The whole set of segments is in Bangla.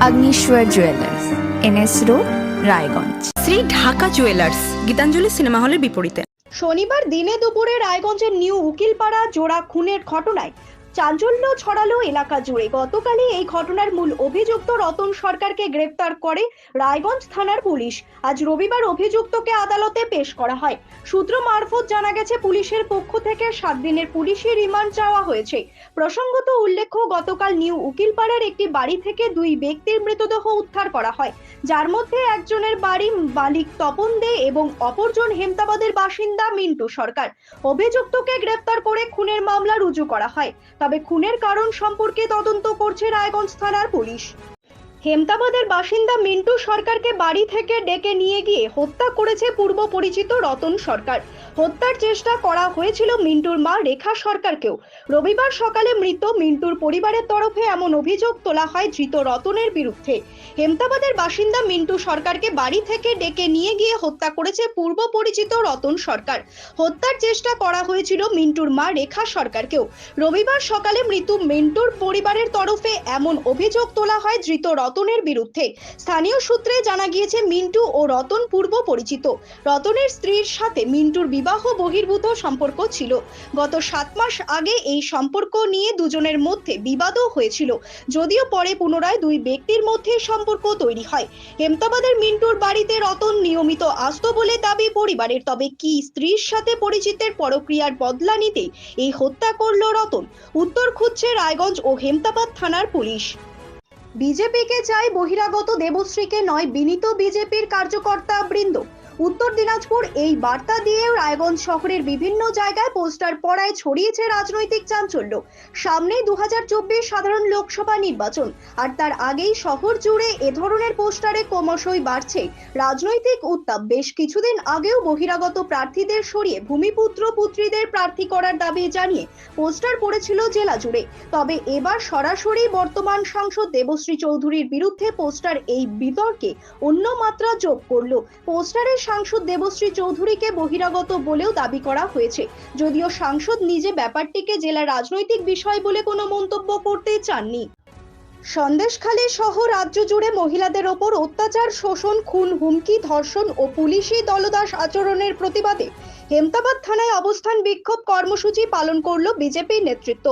Agnishwar jewellers NS road Raiganj Shri Dhaka jewellers Gitanjali cinema হলের বিপরীতে। শনিবার দিনে দুপুরে রায়গঞ্জের নিউ উকিলপাড়া জোড়া খুনের ঘটনায় চাঞ্চল্য ছড়ালো এলাকা জুড়ে। গতকালই এই ঘটনার মূল অভিযুক্ত রতন সরকারকে গ্রেপ্তার করে রায়গঞ্জ থানার পুলিশ। আজ রবিবার অভিযুক্তকে আদালতে পেশ করা হয়। সূত্র মারফত জানা গেছে, পুলিশের পক্ষ থেকে সাত দিনের পুলিশি রিমান্ড চাওয়া হয়েছে। প্রসঙ্গত উল্লেখ্য, গতকাল নিউ উকিলপাড়ার একটি বাড়ি থেকে দুই ব্যক্তির মৃতদেহ উদ্ধার করা হয়। যার মধ্যে একজনের বাড়ি মালিক তপন দে এবং অপরজন হেমতাবাদের বাসিন্দা মিন্টু সরকার। অভিযুক্তকে গ্রেপ্তার করে খুনের মামলা রুজু করা হয়। তবে খুনের কারণ সম্পর্কে তদন্ত করছে রায়গঞ্জ থানার পুলিশ। হেমতাবাদের বাসিন্দা মিন্টু সরকারকে বাড়ি থেকে ডেকে নিয়ে গিয়ে হত্যা করেছে পূর্ব পরিচিত রতন সরকার। হত্যার চেষ্টা করা হয়েছিল মিন্টুর মা রেখা সরকারকেও। রবিবার সকালে মৃত মিন্টুর পরিবারের তরফে এমন অভিযোগ তোলা হয় ধৃত রতনের বিরুদ্ধে। হেমতাবাদের বাসিন্দা মিন্টু সরকারকে বাড়ি থেকে ডেকে নিয়ে গিয়ে হত্যা করেছে পূর্ব পরিচিত রতন সরকার। হত্যার চেষ্টা করা হয়েছিল মিন্টুর মা রেখা সরকারকেও। রবিবার সকালে মৃত্যু মিন্টুর পরিবারের তরফে এমন অভিযোগ তোলা হয় ধৃত রতনের বিরুদ্ধে। স্থানীয় সূত্রে জানা গিয়েছে, মিন্টু ও রতন পূর্ব পরিচিত। রতনের স্ত্রীর সাথে মিন্টুর বিবাহ বহির্ভূত সম্পর্ক ছিল। গত সাত মাস আগে এই সম্পর্ক নিয়ে দুজনের মধ্যে বিবাদও হয়েছিল। যদিও পরে পুনরায় দুই ব্যক্তির মধ্যে সম্পর্ক তৈরি হয়। হেমতাবাদের মিন্টুর বাড়িতে রতন নিয়মিত আসতো বলে দাবি পরিবারের। তবে কি স্ত্রীর সাথে পরিচিতের পরক্রিয়ার বদলা নিতেই এই হত্যা করল রতন? উত্তর খুঁজছে রায়গঞ্জ ও হেমতাবাদ থানার পুলিশ। বিজেপিকে চাই বহিরাগত দেবশ্রীকে নয় বিনীত বিজেপির কার্যকর্তা বৃন্দ। উত্তর দিনাজপুর, এই বার্তা দিয়ে রায়গঞ্জ শহরের বিভিন্ন জায়গায় পোস্টার পড়ায় ছড়িয়েছে রাজনৈতিক চাঞ্চল্য। সামনেই দু সাধারণ লোকসভা নির্বাচন, আর তার আগেই শহর জুড়ে এ ধরনের পোস্টারে ক্রমশই বাড়ছে রাজনৈতিক উত্তাপ। বেশ কিছুদিন আগেও বহিরাগত প্রার্থীদের সরিয়ে ভূমিপুত্র পুত্রীদের প্রার্থী করার দাবি জানিয়ে পোস্টার পড়েছিল জেলা জুড়ে। তবে এবার সরাসরি বর্তমান সাংসদ দেবশ্রী চৌধুরীর বিরুদ্ধে পোস্টার এই বিতর্কে অন্য মাত্রা যোগ করল। পোস্টারের সাংসদ দেবশ্রী চৌধুরীকে বহিরাগত বলেও দাবি করা হয়েছে। যদিও সাংসদ নিজে ব্যাপারটিকে জেলা রাজনৈতিক বিষয় বলে কোনো মন্তব্য করতে চাননি। সন্দেশখালী সহ রাজ্য জুড়ে মহিলাদের ওপর অত্যাচার, শোষণ, খুন, হুমকি, ধর্ষণ ও পুলিশি দলদাস আচরণের প্রতিবাদে হেমতাবাদ থানায় অবস্থান বিক্ষোভ কর্মসূচি পালন করল বিজেপি নেতৃত্ব।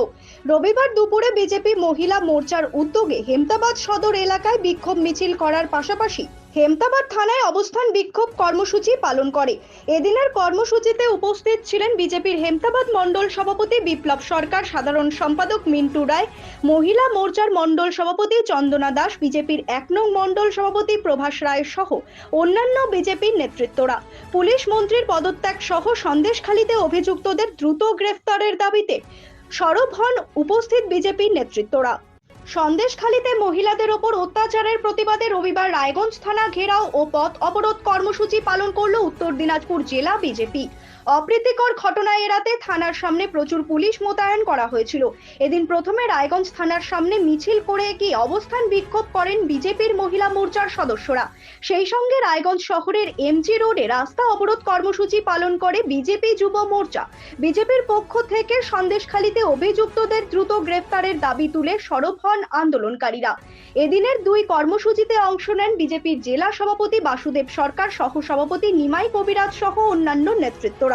রবিবার দুপুরে বিজেপি মহিলা মোর্চার উদ্যোগে হেমতাবাদ সদর এলাকায় বিক্ষোভ মিছিল করার পাশাপাশি হেমতাবাদ থানায় অবস্থান বিক্ষোভ কর্মসূচি পালন করে। এদিনের কর্মসূচিতে উপস্থিত ছিলেন বিজেপির হেমতাবাদ মণ্ডল সভাপতি বিপ্লব সরকার, সাধারণ সম্পাদক মিন্টু রায়, মহিলা মোর্চার মণ্ডল সভাপতি চন্দনা দাস, বিজেপির এক নং মণ্ডল সভাপতি প্রভাস রায় সহ অন্যান্য বিজেপির নেতৃত্বরা। পুলিশ মন্ত্রীর পদত্যাগ সহ সন্দেশখালিতে অভিযুক্তদের দ্রুত গ্রেফতারের দাবিতে সরব হন উপস্থিত বিজেপির নেতৃত্বরা। সন্দেশখালীতে মহিলাদের ওপর অত্যাচারের প্রতিবাদে রবিবার রায়গঞ্জ থানা ঘেরাও ও পথ অবরোধ কর্মসূচি পালন করল উত্তর দিনাজপুর জেলা বিজেপি। অপ্রীতিকর ঘটনা এড়াতে থানার সামনে প্রচুর পুলিশ মোতায়েন করা হয়েছিল। এদিন প্রথমে রায়গঞ্জ থানার সামনে মিছিল করে গিয়ে অবস্থান বিক্ষোভ করেন বিজেপির মহিলা মোর্চার সদস্যরা। সেই সঙ্গে রায়গঞ্জ শহরের এমজি রোডে রাস্তা অবরোধ কর্মসূচি পালন করে বিজেপি যুব মোর্চা। বিজেপির পক্ষ থেকে সন্দেশখালীতে অভিযুক্তদের দ্রুত গ্রেফতারের দাবি তুলে সরব হন আন্দোলনকারীরা। এদিনের দুই কর্মসূচিতে অংশ নেন বিজেপির জেলা সভাপতি বাসুদেব সরকার সহ সভাপতি নিমাই কবিরাজ সহ অন্যান্য নেতৃত্বরা।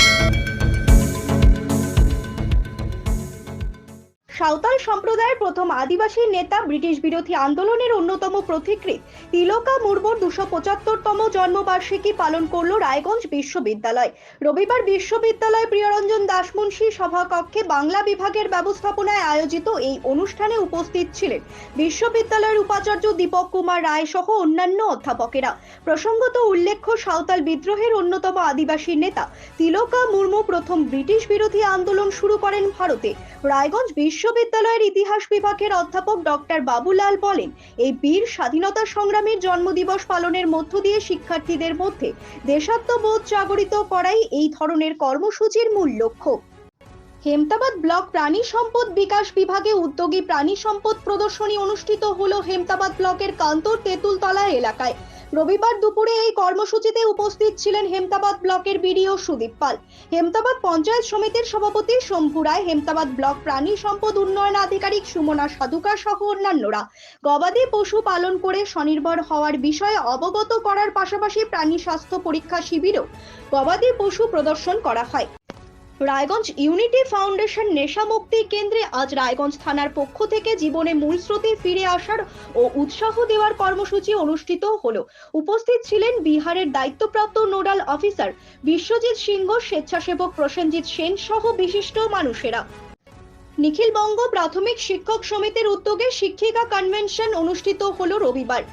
সাঁওতাল সম্প্রদায়ের প্রথম আদিবাসী নেতা ব্রিটিশ বিরোধী আন্দোলনের অন্যতম প্রতিকৃত। তিলকা মুর্মুর দুশো পঁচাত্তরতম জন্মবার্ষিকী পালন করল রায়গঞ্জ বিশ্ববিদ্যালয়। রবিবার বিশ্ববিদ্যালয় প্রিয়রঞ্জন দাসমুন্সী সভাকক্ষে বাংলা বিভাগের ব্যবস্থাপনায় আয়োজিত এই অনুষ্ঠানে উপস্থিত ছিলেন বিশ্ববিদ্যালয়ের উপাচার্য দীপক কুমার রায় সহ অন্যান্য অধ্যাপকেরা। প্রসঙ্গত উল্লেখ্য, সাঁওতাল বিদ্রোহের অন্যতম আদিবাসী নেতা তিলকা মুর্মু প্রথম ব্রিটিশ বিরোধী আন্দোলন শুরু করেন ভারতে। রায়গঞ্জ বিশ্ববিদ্যালয়ের ইতিহাস বিভাগের অধ্যাপক ডক্টর বাবুলাল বলেন, এই বীর স্বাধীনতা সংগ্রামীর জন্মদিবস পালনের মধ্য দিয়ে শিক্ষার্থীদের মধ্যে দেশাত্মবোধ জাগরিত করাই এই ধরনের কর্মসূচির মূল লক্ষ্য। হেমতাবাদ ব্লক প্রাণী সম্পদ বিকাশ বিভাগে উদ্যোগী প্রাণী সম্পদ প্রদর্শনী অনুষ্ঠিত হলো হেমতাবাদ ব্লকের কান্তর তেঁতুলতলা এলাকায়। রবিবার দুপুরে এই কর্মসূচিতে উপস্থিত ছিলেন হেমতাবাদ ব্লকের বিডিও সুদীপ পাল। হেমতাবাদ পঞ্চায়েত সমিতির সভাপতি শম্ভু রায়, হেমতাবাদ ব্লক প্রাণী সম্পদ উন্নয়ন আধিকারিক সুমনা সাধুকা সহ অন্যান্যরা। গবাদি পশু পালন করে স্বনির্ভর হওয়ার বিষয়ে অবগত করার পাশাপাশি প্রাণী স্বাস্থ্য পরীক্ষা শিবিরও গবাদি পশু প্রদর্শন করা হয়। রায়গঞ্জ ইউনিটি ফাউন্ডেশন নেশামুক্তি কেন্দ্রে আজ রায়গঞ্জ থানার পক্ষ থেকে জীবনে মূল স্রোতে ফিরে আসার ও উৎসাহ দেওয়ার কর্মসূচি অনুষ্ঠিত হলো। উপস্থিত ছিলেন বিহারের দায়িত্বপ্রাপ্ত নোডাল অফিসার বিশ্বজিৎ সিংহ, স্বেচ্ছাসেবক প্রসেনজিৎ সেন সহ বিশিষ্ট মানুষেরা। নিখিলবঙ্গ প্রাথমিক শিক্ষক সমিতির উদ্যোগে শিক্ষিকা কনভেনশন অনুষ্ঠিত হলো রবিবার।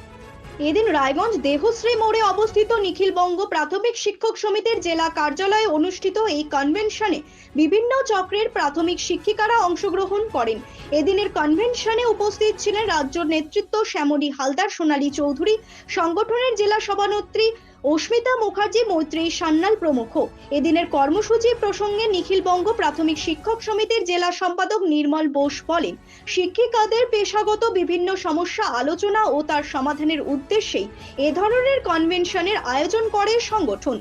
এদিন রায়গঞ্জ দেহশ্রী মোড়ে অবস্থিত নিখিলবঙ্গ প্রাথমিক শিক্ষক সমিতির জেলা কার্যালয়ে অনুষ্ঠিত এই কনভেনশনে বিভিন্ন চক্রের প্রাথমিক শিক্ষিকারা অংশগ্রহণ করেন। এদিনের কনভেনশনে উপস্থিত ছিলেন রাজ্য নেতৃত্ব শ্যামলী হালদার, সোনালী চৌধুরী, সংগঠনের জেলা সভানেত্রী অস্মিতা মুখার্জি মৈত্রী সান্যাল প্রমুখ। এদিনের কর্মসূচি প্রসঙ্গে নিখিলবঙ্গ প্রাথমিক শিক্ষক সমিতির জেলা সম্পাদক নির্মল বোস বলেন, শিক্ষিকাদের পেশাগত বিভিন্ন সমস্যা আলোচনা ও তার সমাধানের উদ্দেশ্যেই এ ধরনের কনভেনশনের আয়োজন করে সংগঠন।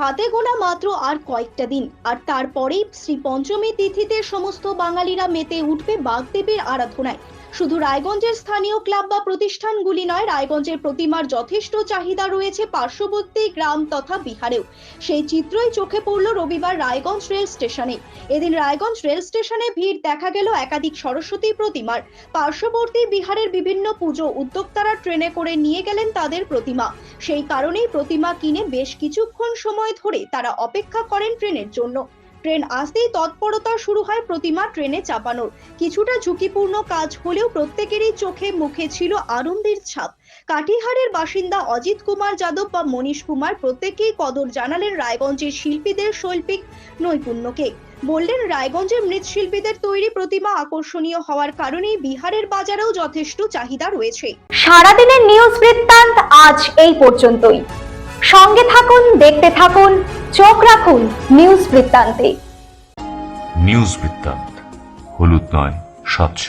হাতে গোনা মাত্র আর কয়েকটা দিন, আর তারপরেই শ্রী পঞ্চমী তিথিতে সমস্ত বাঙালিরা মেতে উঠবে বাগদেবীর আরাধনায়। শুধু রায়গঞ্জের স্থানীয় ক্লাব বা প্রতিষ্ঠানগুলি নয়, রায়গঞ্জের প্রতিমার যথেষ্ট চাহিদা রয়েছে পার্শ্ববর্তী গ্রাম তথা বিহারেও। সেই চিত্রই চোখে পড়ল রবিবার রায়গঞ্জ রেল স্টেশনে। এদিন রায়গঞ্জ রেল স্টেশনে ভিড় দেখা গেল একাধিক সরস্বতী প্রতিমার। পার্শ্ববর্তী বিহারের বিভিন্ন পুজো উদ্যোক্তারা ট্রেনে করে নিয়ে গেলেন তাদের প্রতিমা। সেই কারণেই প্রতিমা কিনে বেশ কিছুক্ষণ সময় ধরে তারা অপেক্ষা করেন ট্রেনের জন্য। ট্রেন আসতেই তৎপরতা শুরু হয় প্রতিমা ট্রেনে চাপানোর। কিছুটা ঝুঁকিপূর্ণ কাজ হলেও প্রত্যেকেরই চোখে মুখে ছিল আনন্দের ছাপ। কাটিহারের বাসিন্দা অজিত কুমার যাদব বা মনীষ কুমার প্রত্যেকেই কদর জানালেন রায়গঞ্জের শিল্পীদের শৈল্পিক নৈপুণ্যকে। বললেন, রায়গঞ্জের মৃৎশিল্পীদের তৈরি প্রতিমা আকর্ষণীয় হওয়ার কারণেই বিহারের বাজারেও যথেষ্ট চাহিদা রয়েছে। সারাদিনের নিউজ বৃত্তান্ত আজ এই পর্যন্তই। সঙ্গে থাকুন, দেখতে থাকুন চোখ রাখুন নিউজ বৃত্তান্তে। নিউজ বৃত্তান্ত হলুদ নয় স্বচ্ছ